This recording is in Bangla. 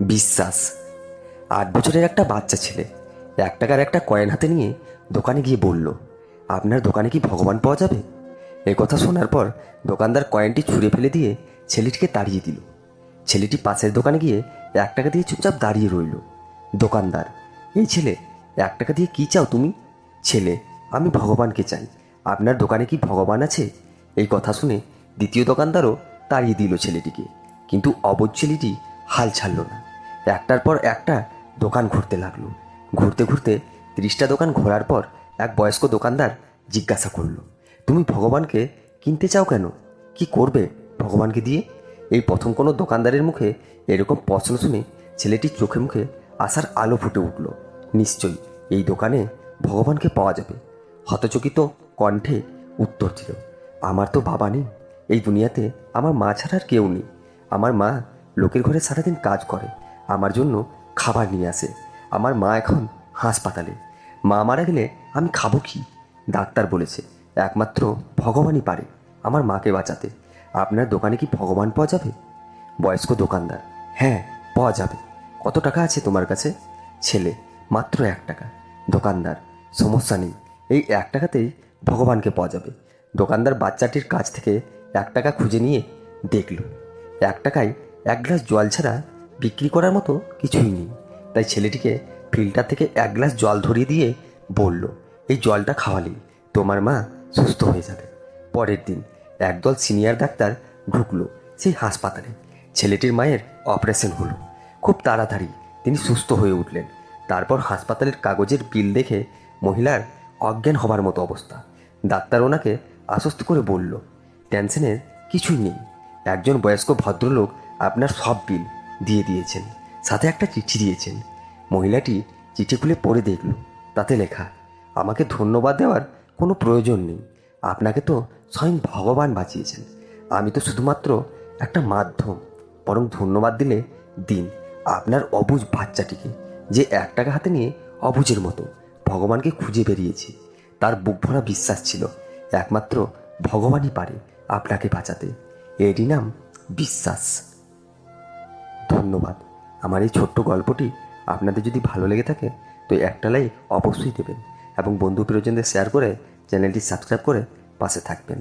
বিশ্বাস। আট বছরের একটা বাচ্চা ছেলে। এক টাকার একটা কয়েন হাতে নিয়ে দোকানে গিয়ে বলল, আপনার দোকানে কি ভগবান পাওয়া যাবে? এ কথা শোনার পর দোকানদার কয়েনটি ছুঁড়ে ফেলে দিয়ে ছেলেটিকে তাড়িয়ে দিল। ছেলেটি পাশের দোকানে গিয়ে এক টাকা দিয়ে চুপচাপ দাঁড়িয়ে রইল। দোকানদার, এই ছেলে, এক টাকা দিয়ে কি চাও তুমি? ছেলে, আমি ভগবানকে চাই। আপনার দোকানে কি ভগবান আছে? এই কথা শুনে দ্বিতীয় দোকানদারও তাড়িয়ে দিল ছেলেটিকে। কিন্তু অবুজ ছেলেটি হাল ছাড়ল না। একটার পর একটা দোকান ঘুরতে লাগল। ঘুরতে ঘুরতে তিরিশটা দোকান ঘোরার পর এক বয়স্ক দোকানদার জিজ্ঞাসা করল, তুমি ভগবানকে কিনতে চাও কেন? কি করবে ভগবানকে দিয়ে? এই প্রথম কোনো দোকানদারের মুখে এরকম প্রশ্ন শুনে ছেলেটির চোখে মুখে আসার আলো ফুটে উঠল। নিশ্চয়ই এই দোকানে ভগবানকে পাওয়া যাবে। হতচকিত কণ্ঠে উত্তর দিল, আমার তো বাবা নেই। এই দুনিয়াতে আমার মা ছাড়া আর কেউ নেই। আমার মা লোকের ঘরে সারাদিন কাজ করে। আমার জন্য খাবার নিয়ে আসে। আমার মা এখন হাসপাতালে। মা মারা গেলে আমি খাব কি? ডাক্তার বলেছে, একমাত্র ভগবানই পারে আমার মাকে বাঁচাতে। আপনার দোকানে কি ভগবান পাওয়া যাবে? বয়স্ক দোকানদার হ্যাঁ পাওয়া যাবে। কত টাকা আছে তোমার কাছে? ছেলে, মাত্র এক টাকা। দোকানদার, সমস্যা নেই, এই এক টাকাতেই ভগবানকে পাওয়া যাবে। দোকানদার বাচ্চাটির কাছ থেকে এক টাকা খুঁজে নিয়ে দেখল, এক টাকায় এক গ্লাস জল ছাড়া বিক্রি করার মতো কিছুই নেই। তাই ছেলেটিকে ফিল্টার থেকে এক গ্লাস জল ধরিয়ে দিয়ে বলল, এই জলটা খাওয়ালেই তোমার মা সুস্থ হয়ে যাবে। পরের দিন একদল সিনিয়র ডাক্তার ঢুকলো সেই হাসপাতালে। ছেলেটির মায়ের অপারেশন হলো। খুব তাড়াতাড়ি তিনি সুস্থ হয়ে উঠলেন। তারপর হাসপাতালের কাগজের বিল দেখে মহিলার অজ্ঞান হবার মতো অবস্থা। ডাক্তার ওনাকে আশ্বস্ত করে বলল, টেনশনের কিছুই নেই। একজন বয়স্ক ভদ্রলোক আপনার সব বিল দিয়ে দিয়েছেন, সাথে একটা চিঠি দিয়েছেন। মহিলাটি চিঠি খুলে পড়ে দেখল, তাতে লেখা, আমাকে ধন্যবাদ দেওয়ার কোনো প্রয়োজন নেই। আপনাকে তো স্বয়ং ভগবান বাঁচিয়েছেন। আমি তো শুধুমাত্র একটা মাধ্যম। বরং ধন্যবাদ দিলে দিন আপনার অবুজ বাচ্চাটিকে, যে এক টাকা হাতে নিয়ে অবুজের মতো ভগবানকে খুঁজে বেরিয়েছে। তার বুক ভরা বিশ্বাস ছিল, একমাত্র ভগবানই পারে আপনাকে বাঁচাতে। এরই নাম বিশ্বাস। ধন্যবাদ। আমার এই ছোট্ট গল্পটি আপনাদের যদি ভালো লেগে থাকে, তো একটা লাইক অবশ্যই দেবেন এবং বন্ধু প্রিয়জনদের শেয়ার করে চ্যানেলটি সাবস্ক্রাইব করে পাশে থাকবেন।